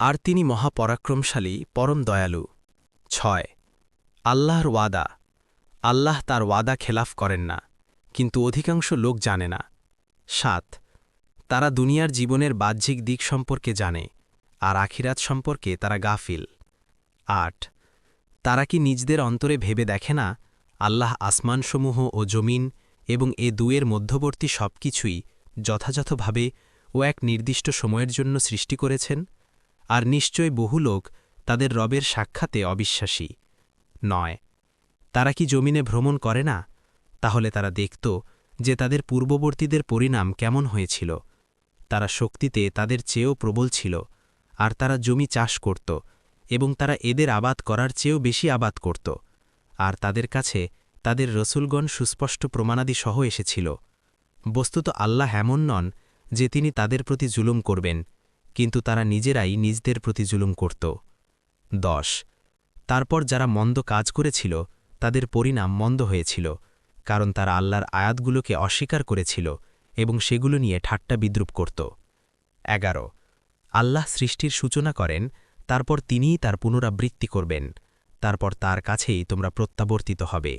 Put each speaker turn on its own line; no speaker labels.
আর তিনি মহাপরাক্রমশালী, পরম দয়ালু। ছয়, আল্লাহর ওয়াদা। আল্লাহ তার ওয়াদা খেলাফ করেন না, কিন্তু অধিকাংশ লোক জানে না। সাত, তারা দুনিয়ার জীবনের বাহ্যিক দিক সম্পর্কে জানে, আর আখিরাত সম্পর্কে তারা গাফিল। আট, তারা কি নিজদের অন্তরে ভেবে দেখে না, আল্লাহ আসমানসমূহ ও জমিন এবং এ দুয়ের মধ্যবর্তী সব কিছুই যথাযথভাবে ও এক নির্দিষ্ট সময়ের জন্য সৃষ্টি করেছেন? আর নিশ্চয় বহু লোক তাদের রবের সাক্ষাতে অবিশ্বাসী। নয়, তারা কি জমিনে ভ্রমণ করে না? তাহলে তারা দেখত যে তাদের পূর্ববর্তীদের পরিণাম কেমন হয়েছিল। তারা শক্তিতে তাদের চেয়েও প্রবল ছিল, আর তারা জমি চাষ করত এবং তারা এদের আবাদ করার চেয়েও বেশি আবাদ করত। আর তাদের কাছে তাদের রসুলগণ সুস্পষ্ট প্রমাণাদি সহ এসেছিল। বস্তুত আল্লাহ এমন নন যে তিনি তাদের প্রতি জুলুম করবেন। কিন্তু তারা নিজেরাই নিজদের প্রতি জুলুম করত। দশ। তারপর যারা মন্দ কাজ করেছিল, তাদের পরিণাম মন্দ হয়েছিল, কারণ তারা আল্লাহর আয়াতগুলোকে অস্বীকার করেছিল এবং সেগুলো নিয়ে ঠাট্টা বিদ্রুপ করত। এগারো। আল্লাহ সৃষ্টির সূচনা করেন, তারপর তিনিই তার পুনরাবৃত্তি করবেন, তারপর তার কাছেই তোমরা প্রত্যাবর্তিত হবে।